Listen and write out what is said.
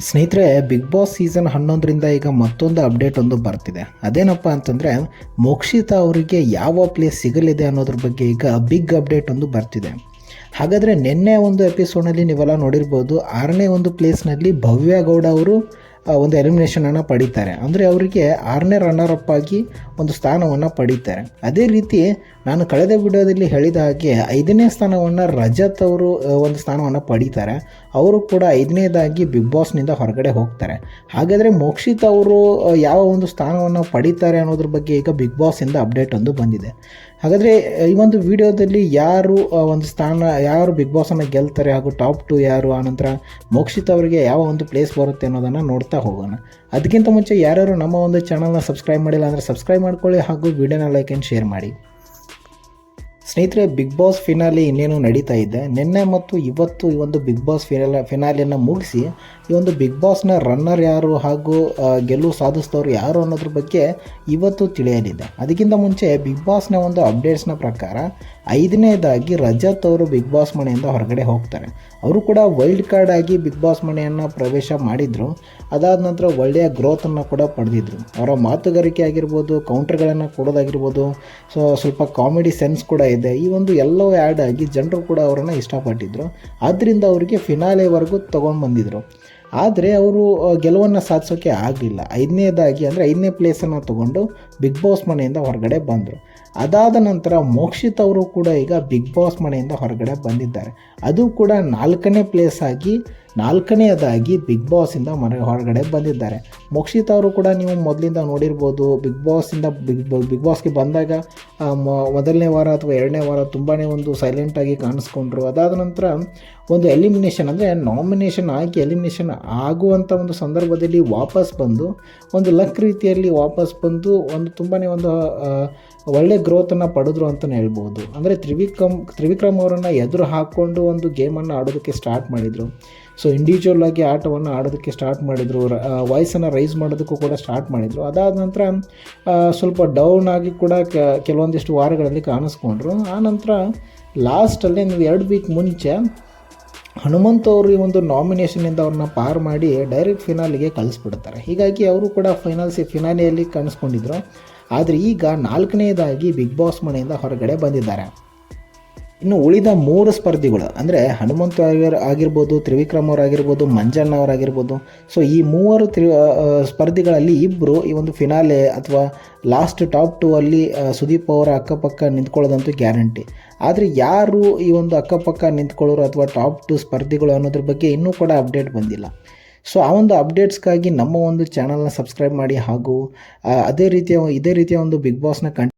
ಸ್ನೇಹಿತರೆ big boss season ಹನ್ನೊಂದರಿಂದ ಈಗ ಮತ್ತೊಂದು ಅಪ್ಡೇಟ್ ಒಂದು ಬರ್ತಿದೆ. ಅದೇನಪ್ಪ ಅಂತಂದರೆ, ಮೋಕ್ಷಿತಾ ಅವರಿಗೆ ಯಾವ ಪ್ಲೇಸ್ ಸಿಗಲಿದೆ ಅನ್ನೋದ್ರ ಬಗ್ಗೆ ಈಗ ಬಿಗ್ ಅಪ್ಡೇಟ್ ಒಂದು ಬರ್ತಿದೆ. ಹಾಗಾದರೆ ನಿನ್ನೆ ಒಂದು ಎಪಿಸೋಡ್ನಲ್ಲಿ ನೀವೆಲ್ಲ ನೋಡಿರ್ಬೋದು, ಆರನೇ ಒಂದು ಪ್ಲೇಸ್ನಲ್ಲಿ ಭವ್ಯ ಗೌಡ ಅವರು ಒಂದು ಎಲಿಮಿನೇಷನನ್ನು ಪಡೀತಾರೆ. ಅಂದರೆ ಅವರಿಗೆ ಆರನೇ ರನ್ನರ್ ಅಪ್ ಆಗಿ ಒಂದು ಸ್ಥಾನವನ್ನು ಪಡೀತಾರೆ. ಅದೇ ರೀತಿ ನಾನು ಕಳೆದ ವಿಡಿಯೋದಲ್ಲಿ ಹೇಳಿದ ಹಾಗೆ ಐದನೇ ಸ್ಥಾನವನ್ನು ರಜತ್ ಅವರು ಒಂದು ಸ್ಥಾನವನ್ನು ಪಡೀತಾರೆ. ಅವರು ಕೂಡ ಐದನೇದಾಗಿ ಬಿಗ್ ಬಾಸ್ನಿಂದ ಹೊರಗಡೆ ಹೋಗ್ತಾರೆ. ಹಾಗಾದರೆ ಮೋಕ್ಷಿತ್ ಅವರು ಯಾವ ಒಂದು ಸ್ಥಾನವನ್ನು ಪಡೀತಾರೆ ಅನ್ನೋದ್ರ ಬಗ್ಗೆ ಈಗ ಬಿಗ್ ಬಾಸಿಂದ ಅಪ್ಡೇಟ್ ಒಂದು ಬಂದಿದೆ. ಹಾಗಾದರೆ ಈ ಒಂದು ವಿಡಿಯೋದಲ್ಲಿ ಯಾರು ಒಂದು ಸ್ಥಾನ, ಯಾರು ಬಿಗ್ ಬಾಸನ್ನು ಗೆಲ್ತಾರೆ ಹಾಗೂ ಟಾಪ್ ಟು ಯಾರು ಆನಂತರ ಮೋಕ್ಷಿತ್ ಅವರಿಗೆ ಯಾವ ಒಂದು ಪ್ಲೇಸ್ ಬರುತ್ತೆ ಅನ್ನೋದನ್ನು ನೋಡ್ತಾ ಹೋಗೋಣ. ಅದಕ್ಕಿಂತ ಮುಂಚೆ ಯಾರ್ಯಾರು ನಮ್ಮ ಒಂದು ಚಾನಲ್ನ ಸಬ್ಸ್ಕ್ರೈಬ್ ಮಾಡಿಲ್ಲ ಅಂದರೆ ಸಬ್ಸ್ಕ್ರೈಬ್ ಮಾಡ್ಕೊಳ್ಳಿ ಹಾಗೂ ವಿಡಿಯೋನ ಲೈಕ್ ಆ್ಯಂಡ್ ಶೇರ್ ಮಾಡಿ. ಸ್ನೇಹಿತರೆ, ಬಿಗ್ ಬಾಸ್ ಫಿನಾಲಿ ಇನ್ನೇನು ನಡೀತಾ ಇದೆ. ನಿನ್ನೆ ಮತ್ತು ಇವತ್ತು ಈ ಒಂದು ಬಿಗ್ ಬಾಸ್ ಫಿನಾಲ ಫಿನಾಲಿಯನ್ನು ಮುಗಿಸಿ ಈ ಒಂದು ಬಿಗ್ ಬಾಸ್ನ ರನ್ನರ್ ಯಾರು ಹಾಗೂ ಗೆಲುವು ಸಾಧಿಸಿದವರು ಯಾರು ಅನ್ನೋದ್ರ ಬಗ್ಗೆ ಇವತ್ತು ತಿಳಿಯಲಿದೆ. ಅದಕ್ಕಿಂತ ಮುಂಚೆ ಬಿಗ್ ಬಾಸ್ನ ಒಂದು ಅಪ್ಡೇಟ್ಸ್ನ ಪ್ರಕಾರ ಐದನೇದಾಗಿ ರಜತ್ ಅವರು ಬಿಗ್ ಬಾಸ್ ಮನೆಯಿಂದ ಹೊರಗಡೆ ಹೋಗ್ತಾರೆ. ಅವರು ಕೂಡ ವೈಲ್ಡ್ ಕಾರ್ಡ್ ಆಗಿ ಬಿಗ್ ಬಾಸ್ ಮನೆಯನ್ನು ಪ್ರವೇಶ ಮಾಡಿದರು. ಅದಾದ ನಂತರ ಒಳ್ಳೆಯ ಗ್ರೋತನ್ನು ಕೂಡ ಪಡೆದಿದ್ರು. ಅವರ ಮಾತುಗಾರಿಕೆ ಆಗಿರ್ಬೋದು ಕೌಂಟರ್ಗಳನ್ನು ಕೊಡೋದಾಗಿರ್ಬೋದು, ಸೊ ಸ್ವಲ್ಪ ಕಾಮಿಡಿ ಸೆನ್ಸ್ ಕೂಡ ಇದೆ. ಈ ಒಂದು ಎಲ್ಲವೂ ಆ್ಯಡ್ ಆಗಿ ಜನರು ಕೂಡ ಅವರನ್ನು ಇಷ್ಟಪಟ್ಟಿದ್ರು. ಆದ್ದರಿಂದ ಅವರಿಗೆ ಫಿನಾಲೆವರೆಗೂ ತೊಗೊಂಡು ಬಂದಿದ್ರು. ಆದರೆ ಅವರು ಗೆಲುವನ್ನು ಸಾಧಿಸೋಕ್ಕೆ ಆಗಲಿಲ್ಲ. ಐದನೇದಾಗಿ ಅಂದರೆ ಐದನೇ ಪ್ಲೇಸನ್ನು ತಗೊಂಡು ಬಿಗ್ ಬಾಸ್ ಮನೆಯಿಂದ ಹೊರಗಡೆ ಬಂದರು. ಅದಾದ ನಂತರ ಮೋಕ್ಷಿತ್ ಅವರು ಕೂಡ ಈಗ ಬಿಗ್ ಬಾಸ್ ಮನೆಯಿಂದ ಹೊರಗಡೆ ಬಂದಿದ್ದಾರೆ. ಅದು ಕೂಡ ನಾಲ್ಕನೇ ಪ್ಲೇಸ್ ಆಗಿ ನಾಲ್ಕನೆಯದಾಗಿ ಬಿಗ್ ಬಾಸಿಂದ ಮನೆ, ಹೊರಗಡೆ ಬಂದಿದ್ದಾರೆ. ಮೋಕ್ಷಿತ್ ಅವರು ಕೂಡ ನೀವು ಮೊದಲಿಂದ ನೋಡಿರ್ಬೋದು ಬಿಗ್ ಬಾಸಿಂದ ಬಿಗ್ ಬಿಗ್ ಬಾಸ್ಗೆ ಬಂದಾಗ ಮೊದಲನೇ ವಾರ ಅಥವಾ ಎರಡನೇ ವಾರ ತುಂಬಾ ಒಂದು ಸೈಲೆಂಟಾಗಿ ಕಾಣಿಸ್ಕೊಂಡ್ರು. ಅದಾದ ನಂತರ ಒಂದು ಎಲಿಮಿನೇಷನ್ ಅಂದರೆ ನಾಮಿನೇಷನ್ ಆಗಿ ಎಲಿಮಿನೇಷನ್ ಆಗುವಂಥ ಒಂದು ಸಂದರ್ಭದಲ್ಲಿ ವಾಪಸ್ ಬಂದು, ಒಂದು ಲಕ್ ರೀತಿಯಲ್ಲಿ ವಾಪಸ್ ಬಂದು ಒಂದು ತುಂಬಾ ಒಂದು ಒಳ್ಳೆ ಗ್ರೋತನ್ನು ಪಡೆದ್ರು ಅಂತಲೇ ಹೇಳ್ಬೋದು. ಅಂದರೆ ತ್ರಿವಿಕ್ರಮ್ ತ್ರಿವಿಕ್ರಮ್ ಅವರನ್ನು ಎದುರು ಹಾಕ್ಕೊಂಡು ಒಂದು ಗೇಮನ್ನು ಆಡೋದಕ್ಕೆ ಸ್ಟಾರ್ಟ್ ಮಾಡಿದರು. ಸೊ ಇಂಡಿವಿಜುವಲ್ ಆಗಿ ಆಟವನ್ನು ಆಡೋದಕ್ಕೆ ಸ್ಟಾರ್ಟ್ ಮಾಡಿದರು. ವಾಯ್ಸನ್ನು ರೈಸ್ ಮಾಡೋದಕ್ಕೂ ಕೂಡ ಸ್ಟಾರ್ಟ್ ಮಾಡಿದರು. ಅದಾದ ನಂತರ ಸ್ವಲ್ಪ ಡೌನ್ ಆಗಿ ಕೂಡ ಕೆಲವೊಂದಿಷ್ಟು ವಾರಗಳಲ್ಲಿ ಕಾಣಿಸ್ಕೊಂಡ್ರು. ಆ ನಂತರ ಲಾಸ್ಟಲ್ಲಿ ನೀವು ಎರಡು ವೀಕ್ ಮುಂಚೆ ಹನುಮಂತ್ ಅವರು ಈ ಒಂದು ನಾಮಿನೇಷನಿಂದ ಅವ್ರನ್ನ ಪಾರ್ ಮಾಡಿ ಡೈರೆಕ್ಟ್ ಫಿನಾಲಿಗೆ ಕಳಿಸ್ಬಿಡ್ತಾರೆ. ಹೀಗಾಗಿ ಅವರು ಕೂಡ ಫೈನಲ್ಸ್ ಫಿನಾಲಿಯಲ್ಲಿ ಕಾಣಿಸ್ಕೊಂಡಿದ್ರು. ಆದರೆ ಈಗ ನಾಲ್ಕನೇದಾಗಿ ಬಿಗ್ ಬಾಸ್ ಮನೆಯಿಂದ ಹೊರಗಡೆ ಬಂದಿದ್ದಾರೆ. ಇನ್ನು ಉಳಿದ ಮೂರು ಸ್ಪರ್ಧಿಗಳು, ಅಂದರೆ ಹನುಮಂತ ಆಗಿರ್ ಆಗಿರ್ಬೋದು, ತ್ರಿವಿಕ್ರಮ್ ಅವರಾಗಿರ್ಬೋದು ಮಂಜಣ್ಣ ಅವರಾಗಿರ್ಬೋದು ಸೊ ಈ ಮೂವರು ತ್ರಿ ಸ್ಪರ್ಧಿಗಳಲ್ಲಿ ಇಬ್ಬರು ಈ ಒಂದು ಫಿನಾಲೆ ಅಥವಾ ಲಾಸ್ಟ್ ಟಾಪ್ ಟೂ ಅಲ್ಲಿ ಸುದೀಪ್ ಅವರ ಅಕ್ಕಪಕ್ಕ ನಿಂತ್ಕೊಳ್ಳೋದಂತೂ ಗ್ಯಾರಂಟಿ ಆದರೆ ಯಾರು ಈ ಒಂದು ಅಕ್ಕಪಕ್ಕ ನಿಂತ್ಕೊಳ್ಳೋರು ಅಥವಾ ಟಾಪ್ ಟು ಸ್ಪರ್ಧಿಗಳು ಅನ್ನೋದ್ರ ಬಗ್ಗೆ ಇನ್ನೂ ಕೂಡ ಅಪ್ಡೇಟ್ ಬಂದಿಲ್ಲ. ಸೊ ಆ ಒಂದು ಅಪ್ಡೇಟ್ಸ್ಗಾಗಿ ನಮ್ಮ ಒಂದು ಚಾನಲ್ನ ಸಬ್ಸ್ಕ್ರೈಬ್ ಮಾಡಿ ಹಾಗೂ ಅದೇ ರೀತಿಯ, ಇದೇ ರೀತಿಯ ಒಂದು ಬಿಗ್ ಬಾಸ್ನ ಕಂ